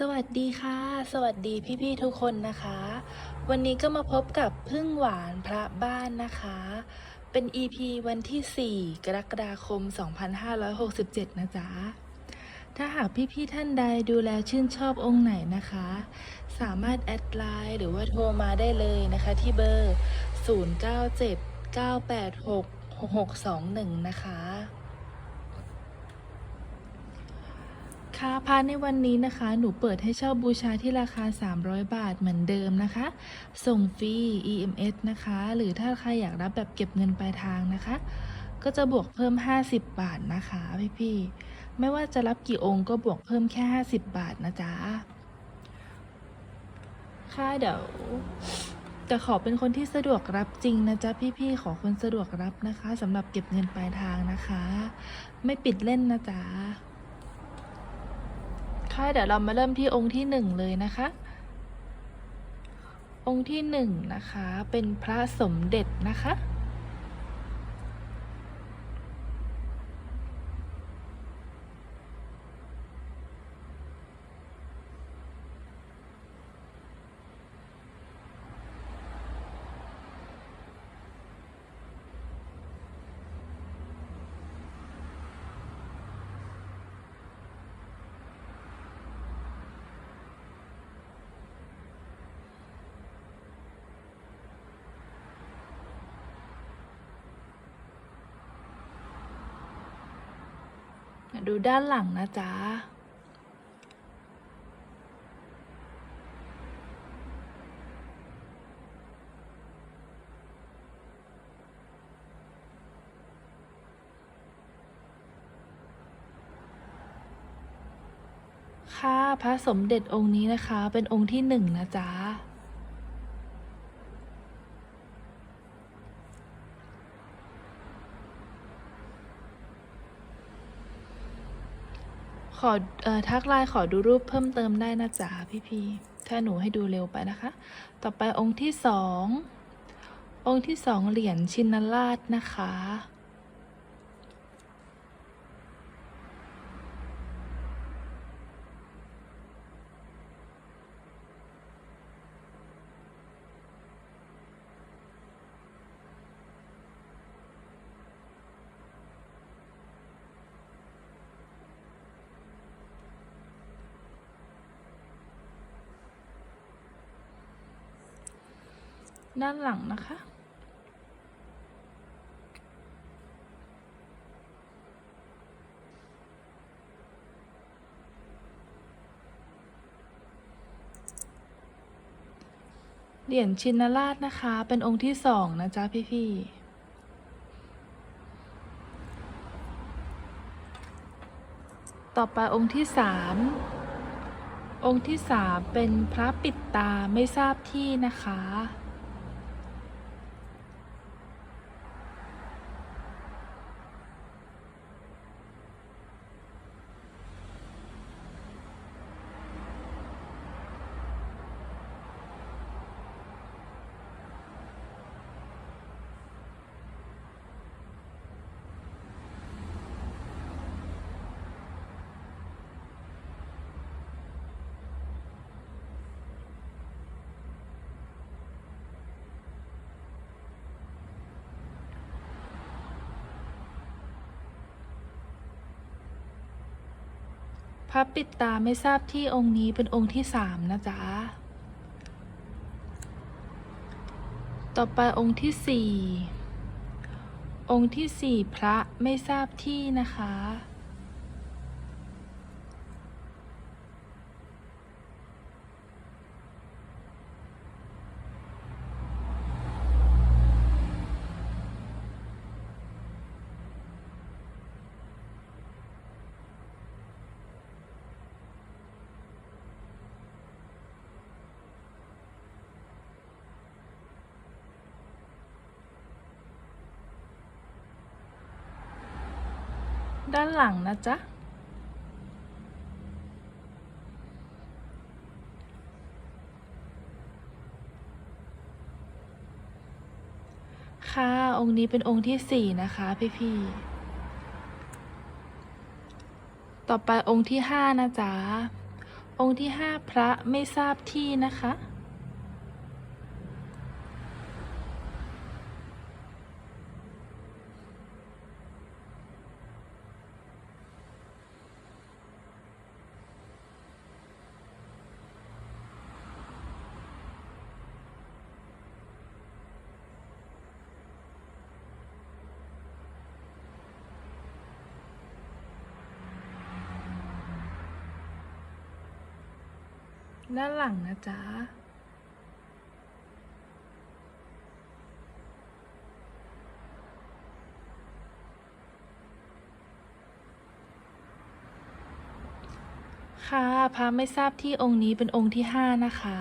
สวัสดีค่ะ สวัสดีพี่ๆทุกคนนะคะ วันนี้ก็มาพบกับพึ่งหวานพระบ้านนะคะ เป็น EP วันที่ 4 กรกฎาคม 2567 นะจ๊ะ ถ้าหากพี่ๆท่านใดดูแลชื่นชอบองค์ไหนนะคะ สามารถแอดไลน์หรือว่าโทรมาได้เลยนะคะที่เบอร์ 097 986 6621 นะคะ ค่ะพาในวันนี้นะคะ หนูเปิดให้เช่าบูชาที่ราคา 300 บาทเหมือนเดิมนะคะ ส่งฟรี EMS นะคะ หรือถ้าใครอยากรับแบบเก็บเงินปลายทางนะคะ ก็จะบวกเพิ่ม 50 บาทนะคะพี่ๆไม่ว่าจะรับกี่องค์ก็บวกเพิ่มแค่ 50 บาทนะจ๊ะค่ะเดี๋ยวจะขอเป็นคนที่สะดวกรับจริงนะจ๊ะพี่ๆขอคนสะดวกรับนะคะสำหรับเก็บเงินปลายทางนะคะ ไม่ปิดเล่นนะจ๊ะ ค่ะเดี๋ยวเรามาเริ่มที่องค์ที่หนึ่งเลยนะคะ องค์ที่หนึ่งนะคะเป็นพระสมเด็จนะคะ ดูด้านหลังนะจ๊ะค่ะพระสมเด็จองค์นี้นะคะ เป็นองค์ที่หนึ่งนะจ๊ะ ข ออทักไลน์ขอดูรูปเพิ่มเติมได้นะจ๊ะพี่พีถ้าหนูให้ดูเร็วไปนะคะ ต่อไปองค์ที่สององค์ที่สองเหรียญชินราชนะคะ ด้านหลังนะคะ เหรียญชินราชนะคะ เป็นองค์ที่สองนะจ๊ะพี่ๆต่อไปองค์ที่สามองค์ที่สามเป็นพระปิดตาไม่ทราบที่นะคะ ระปิดตาไม่ทราบที่องค์นี้เป็นองค์ที่สามนะจ๊ะ ต่อไปองค์ที่สี่องค์ที่สี่พระไม่ทราบที่นะคะ ด้านหลังนะจ๊ะ ค่ะ องค์นี้เป็นองค์ที่สี่นะคะพี่ๆ ต่อไปองค์ที่ห้านะจ๊ะ องค์ที่ห้าพระไม่ทราบที่นะคะ ด้านหลังนะจ๊ะค่ะพระไม่ทราบที่องค์นี้เป็นองค์ที่ห้านะคะ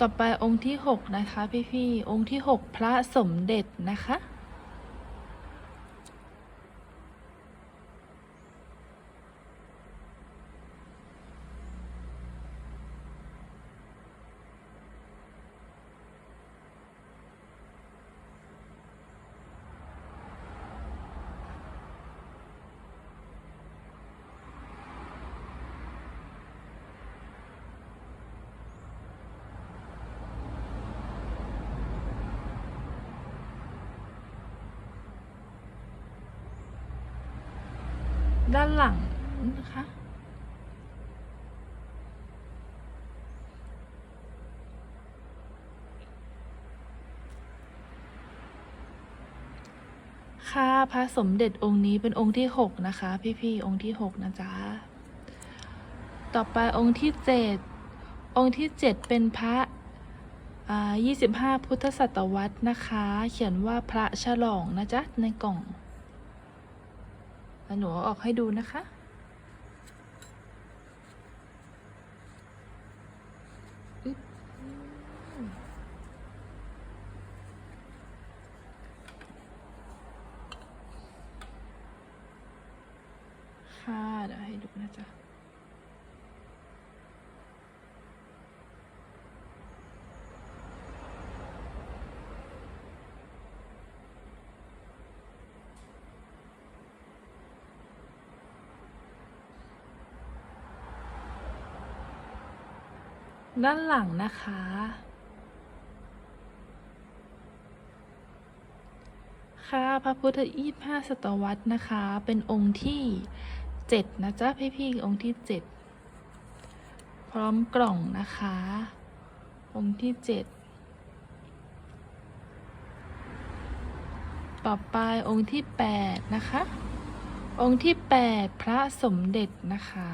ต่อไปองค์ที่หกนะคะพี่ๆองค์ที่หกพระสมเด็จนะคะ ด้านหลังนะคะ ค่ะพระสมเด็จองค์นี้เป็นองค์ที่หกนะคะ พี่ๆองค์ที่หกนะจ๊ะ ต่อไปองค์ที่เจ็ดองค์ที่เจ็ดเป็นพระยี่สิบห้าพุทธศตวรรษนะคะ เขียนว่าพระฉลองนะจ๊ะ ในกล่อง หนูออกให้ดูนะคะ อึ๊บอืมค่ะ เดี๋ยวให้ดูนะจ๊ะ ด้านหลังนะคะ ค่ะพระพุทธยี่ห้าศตวรรษนะคะ เป็นองค์ที่เจ็ดนะจ๊ะพี่พี่ๆองค์ที่เจ็ดพร้อมกล่องนะคะ องค์ที่เจ็ดต่อไปองค์ที่แปดนะคะ องค์ที่แปดพระสมเด็จนะคะ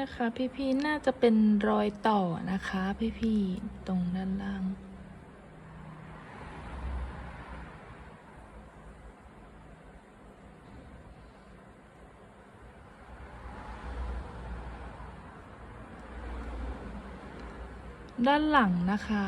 นะคะ พี่ๆน่าจะเป็นรอยต่อนะคะ พี่ๆตรงด้านล่างด้านหลังนะคะ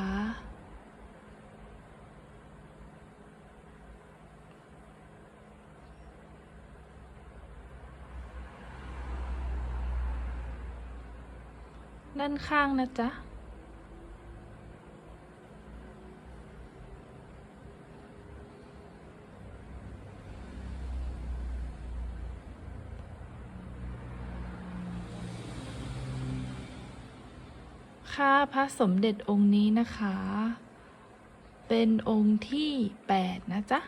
ด้านข้างนะจ๊ะ ค่าพระสมเด็จองค์นี้นะคะ เป็นองค์ที่แปดนะจ๊ะ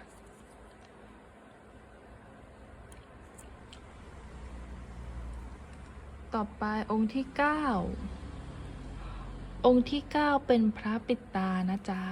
ต่อไปองค์ที่เก้าองค์ที่เก้าเป็นพระปิดตานะจ๊ะ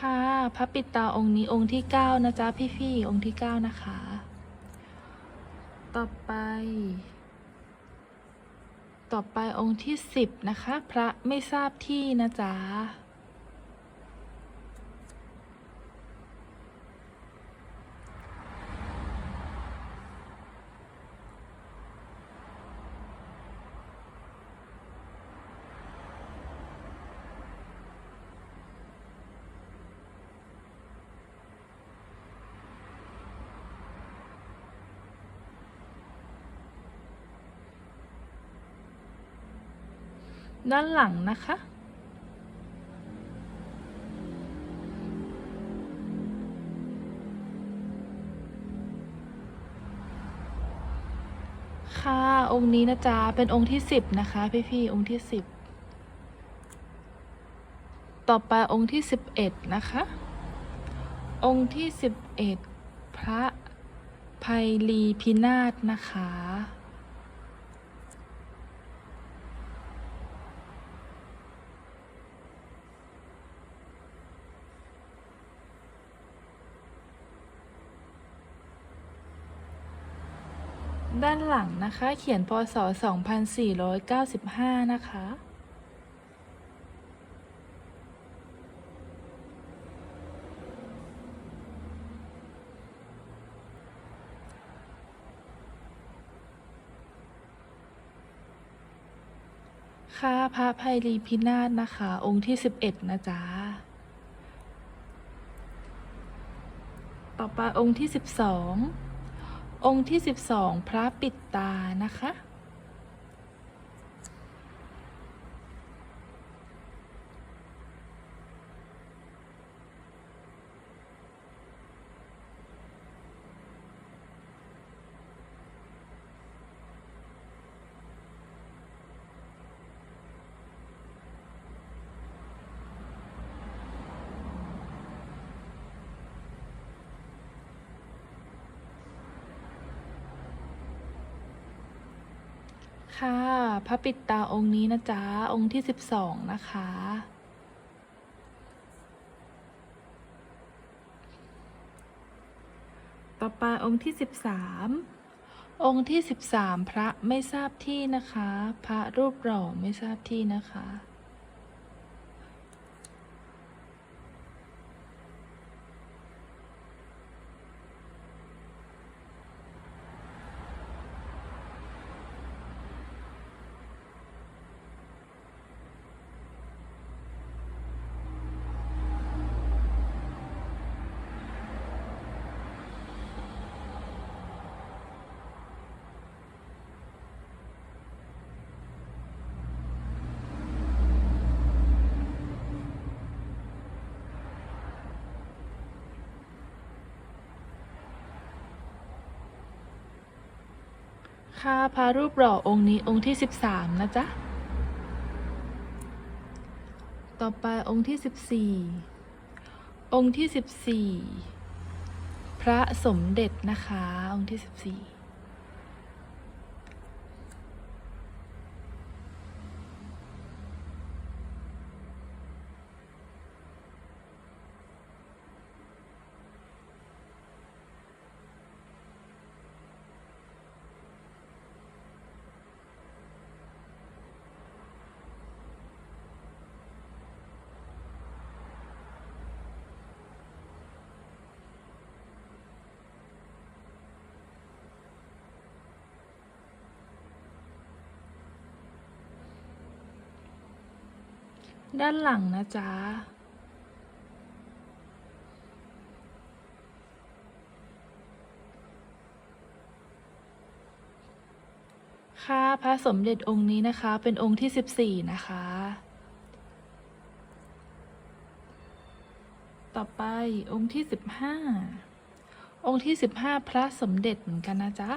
ค่ะ พระปิดตาองค์นี้องค์ที่เก้านะจ๊ะพี่ๆองค์ที่เก้านะคะ ต่อไป ต่อไปองค์ที่สิบนะคะ พระไม่ทราบที่นะจ๊ะ ด้านหลังนะคะ ค่ะ องค์นี้นะจ๊ะ เป็นองค์ที่สิบนะคะ พี่ๆองค์ที่สิบต่อไปองค์ที่สิบเอ็ดนะคะ องค์ที่สิบเอ็ดพระภัยรีพินาศนะคะ ด้านหลังนะคะ เขียนพศ 2495 นะคะ ค่ะพระภัยรีพินาศนะคะ องค์ที่ 11 นะจ๊ะ ต่อไปองค์ที่ 12 องค์ที่ 12 พระปิดตานะคะ ค่ะ พระปิดตาองค์นี้นะจ๊ะ องค์ที่สิบสองนะคะ ต่อไปองค์ที่สิบสามองค์ที่สิบสามพระไม่ทราบที่นะคะ พระรูปหล่อไม่ทราบที่นะคะ ค่ะพระรูปหล่อองค์นี้องค์ที่ 13 นะจ๊ะ ต่อไปองค์ที่ 14 องค์ที่ 14 พระสมเด็จนะคะ องค์ที่ 14 ด้านหลังนะจ๊ะ ค่ะพระสมเด็จองค์นี้นะคะ เป็นองค์ที่ 14 นะคะ ต่อไปองค์ที่ 15 องค์ที่ 15 พระสมเด็จเหมือนกันนะจ๊ะ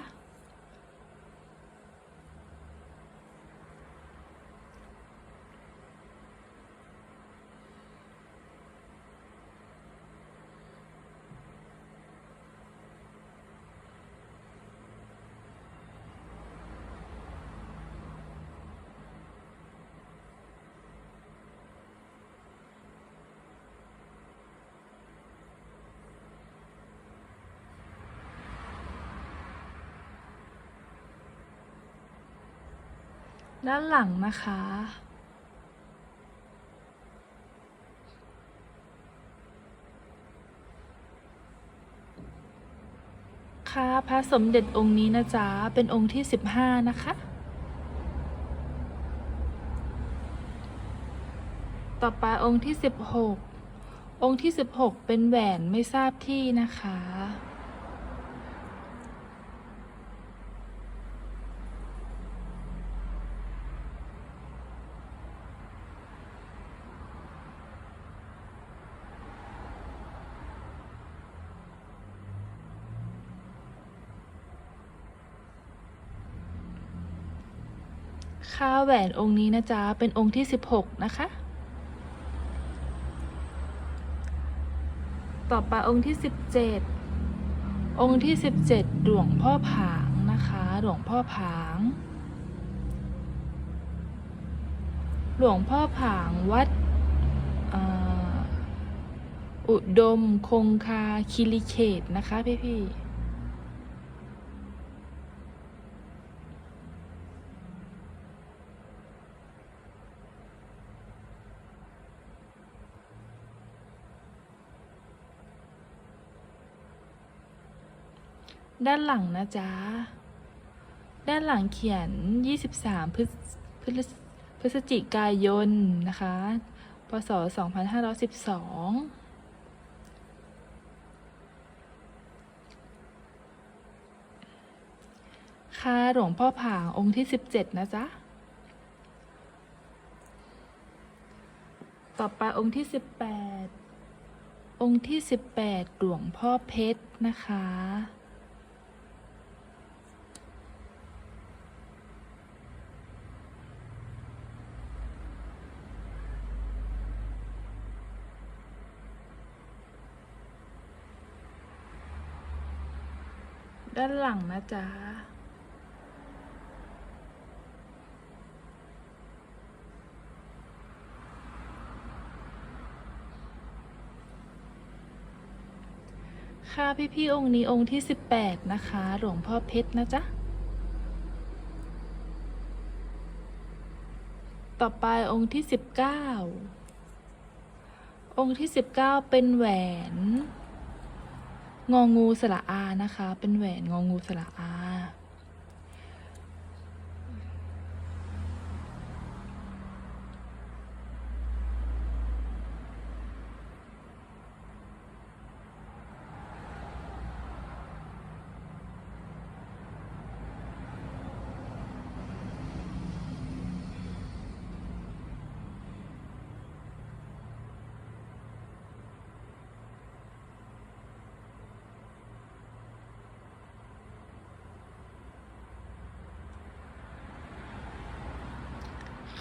ด้านหลังนะคะ ค่ะพระสมเด็จองค์นี้นะจ๊ะ เป็นองค์ที่ 15 นะคะ ต่อไปองค์ที่ 16 องค์ที่ 16 เป็นแหวนไม่ทราบที่นะคะ ค่าแหวนองค์นี้นะจ๊ะ เป็นองค์ที่ 16 นะคะ ต่อไปองค์ที่ 17 องค์ที่ 17 หลวงพ่อผางนะคะ หลวงพ่อผาง หลวงพ่อผางวัดอ,อุดมคงคาคิริเขตนะคะพี่พี่ ด้านหลังนะจ๊ะ ด้านหลังเขียน 23พฤศพฤศพฤศจิกายนนะคะ พศ 2512ค่ะหลวงพ่อผางองค์ที่17นะจ๊ะ ต่อไปองค์ที่18องค์ที่18หลวงพ่อเพชรนะคะ ด้านหลังนะจ๊ะ ค่ะพี่พี่ๆองค์นี้องค์ที่ 18 นะคะ หลวงพ่อเพชรนะจ๊ะ ต่อไปองค์ที่ 19 องค์ที่ 19 เป็นแหวน งองูสระอานะคะ เป็นแหวนงองูสระอา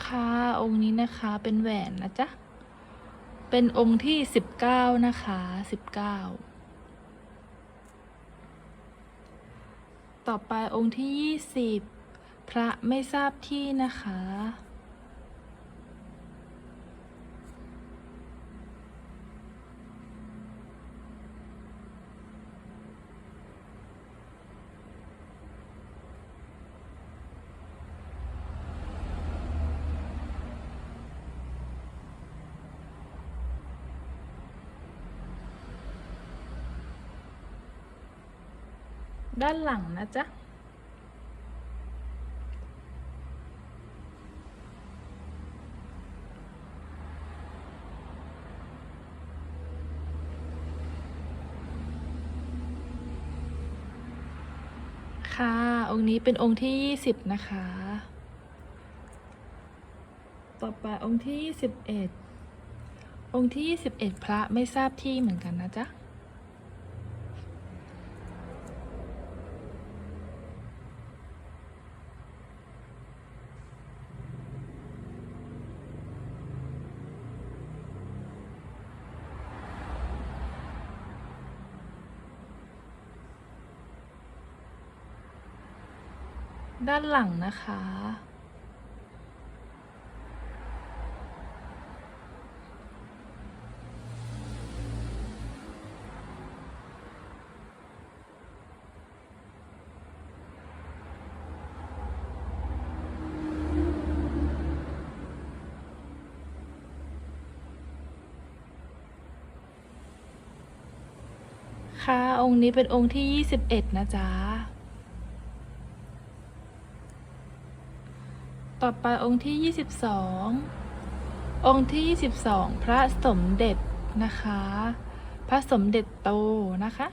ค่ะองค์ นะคะเป็นแหวนนะจ๊ะ เป็นองค์ที่สิบเก้านะคะสิบเก้าต่อไปองค์ที่ยี่สิบพระไม่ทราบที่นะคะ ด้านหลังนะจ๊ะ ค่ะ องค์นี้เป็นองค์ที่ยี่สิบนะคะ ต่อไปองค์ที่ยี่สิบเอ็ดองค์ที่ยี่สิบเอ็ดพระไม่ทราบที่เหมือนกันนะจ๊ะ ด้านหลังนะคะ ค่ะ องค์นี้เป็นองค์ที่ 21 นะจ๊ะ ต่อไปองค์ที่ยี่สิบสององค์ที่ยี่สิบสองพระสมเด็จนะคะ พระสมเด็จโตนะคะ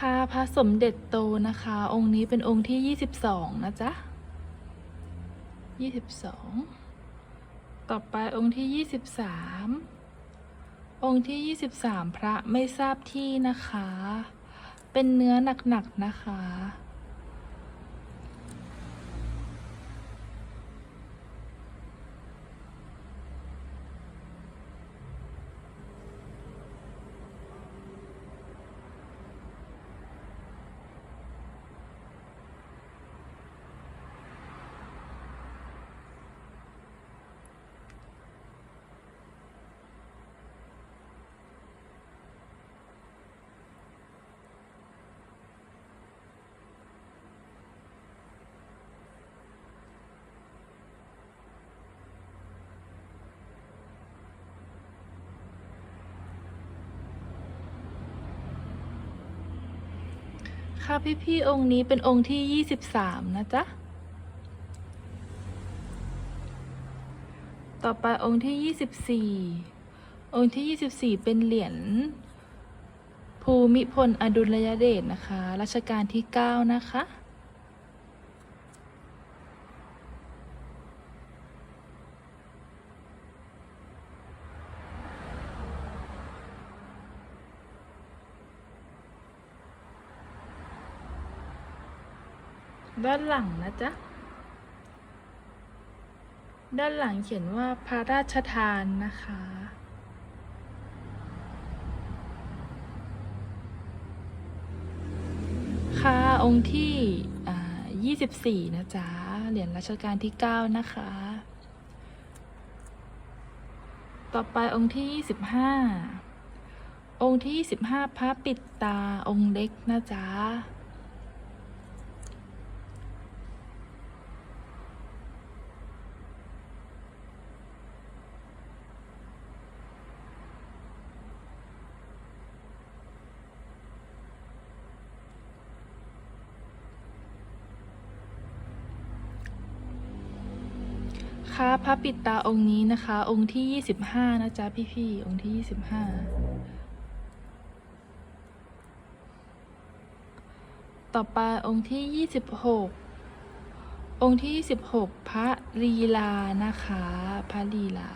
ค่ะพระสมเด็จโตนะคะ องค์นี้เป็นองค์ที่ยี่สิบสองนะจ๊ะยี่สิบสองต่อไปองค์ที่ยี่สิบสามองค์ที่ยี่สิบสามพระไม่ทราบที่นะคะ เป็นเนื้อหนักๆนะคะ ค่ะพี่ๆองค์นี้เป็นองค์ที่ยี่สิบสามนะจ๊ะ ต่อไปองค์ที่ยี่สิบสี่องค์ที่ยี่สิบสี่เป็นเหรียญภูมิพลอดุลยเดชนะคะ รัชกาลที่เก้านะคะ ด้านหลังนะจ๊ะ ด้านหลังเขียนว่าพระราชทานนะคะ ค่ะองค์ที่อ่า24นะจ๊ะ เหรียญรัชกาลที่9นะคะ ต่อไปองค์ที่25องค์ที่25พระปิดตาองค์เล็กนะจ๊ะ พระปิดตาองค์นี้นะคะ องค์ที่ยี่สิบห้านะจ๊ะพี่ๆองค์ที่ยี่สิบห้าต่อไปองค์ที่ยี่สิบหกองค์ที่ยี่สิบหกพระลีลานะคะ พระลีลา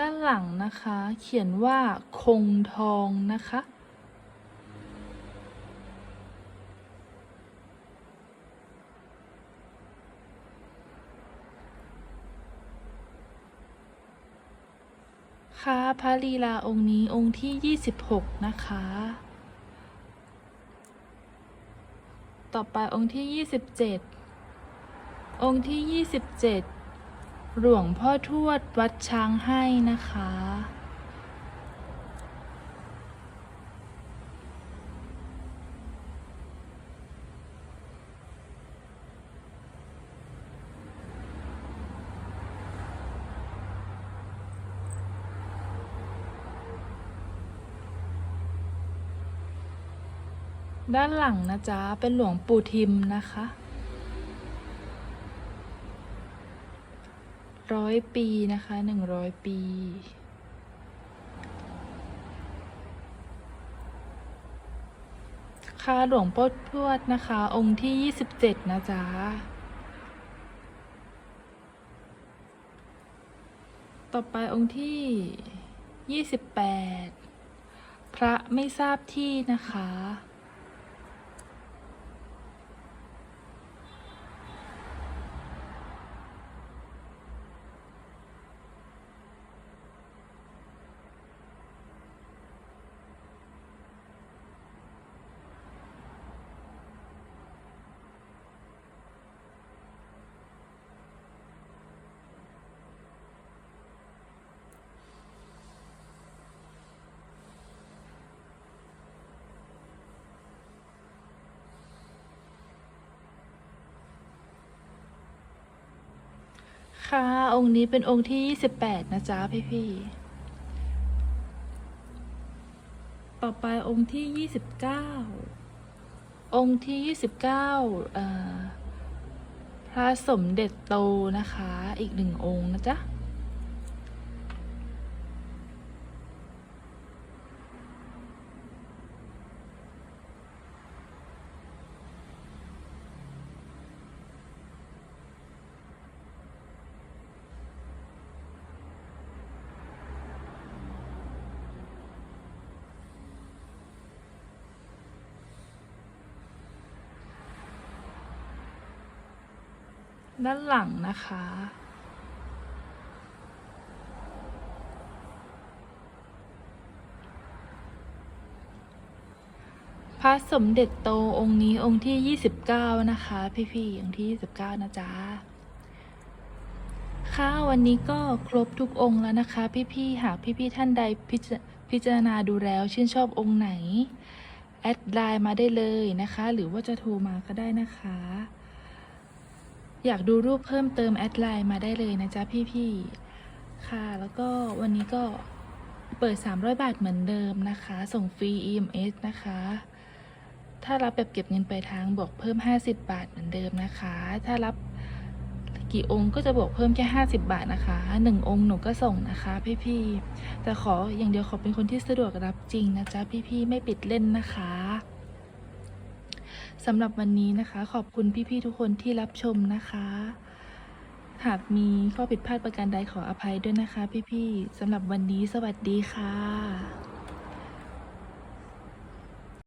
ด้านหลังนะคะ เขียนว่าคงทองนะคะ ค่ะพระลีลาองค์นี้องค์ที่ 26 นะคะ ต่อไปองค์ที่ 27 องค์ที่ 27 หลวงพ่อทวดวัดช้างให้นะคะ ด้านหลังนะจ๊ะ เป็นหลวงปู่ทิมนะคะ ร้อยปีนะคะหนึ่งร้อยปี ค่ะหลวงพ่อทวดนะคะ องค์ที่ยี่สิบเจ็ดนะจ๊ะต่อไปองค์ที่ยี่สิบแปดพระไม่ทราบที่นะคะ ค่ะ องค์นี้เป็นองค์ที่ยี่สิบแปดนะจ๊ะพี่พี่ๆต่อไปองค์ที่ยี่สิบเก้าองค์ที่ยี่สิบเก้าเอ่อพระสมเด็จโตนะคะ อีกหนึ่งองค์นะจ๊ะ ด้านหลังนะคะ พระสมเด็จโตองค์นี้องค์ที่ 29 นะคะ พี่ๆองค์ที่ 29 นะจ๊ะ ค่ะวันนี้ก็ครบทุกองค์แล้วนะคะ พี่ๆหากพี่ๆท่านใดพิจพิจารณาดูแล้วชื่นชอบองค์ไหน แอดไลน์มาได้เลยนะคะ หรือว่าจะโทรมาก็ได้นะคะ อยากดูรูปเพิ่มเติมแอดไลน์มาได้เลยนะจ๊ะพี่ๆ ค่ะ แล้วก็วันนี้ก็เปิด 300 บาทเหมือนเดิมนะคะ ส่งฟรี EMS นะคะ ถ้ารับแบบเก็บเงินปลายทางบวกเพิ่ม 50 บาทเหมือนเดิมนะคะ ถ้ารับกี่องค์ก็จะบวกเพิ่มแค่ 50 บาทนะคะ 1 องค์หนูก็ส่งนะคะ พี่ๆแต่ขออย่างเดียวขอเป็นคนที่สะดวกรับจริงนะจ๊ะพี่ๆ ไม่ปิดเล่นนะคะ สำหรับวันนี้นะคะ ขอบคุณพี่ๆทุกคนที่รับชมนะคะ หากมีข้อผิดพลาดประการใดขออภัยด้วยนะคะ พี่ๆสำหรับวันนี้สวัสดีค่ะ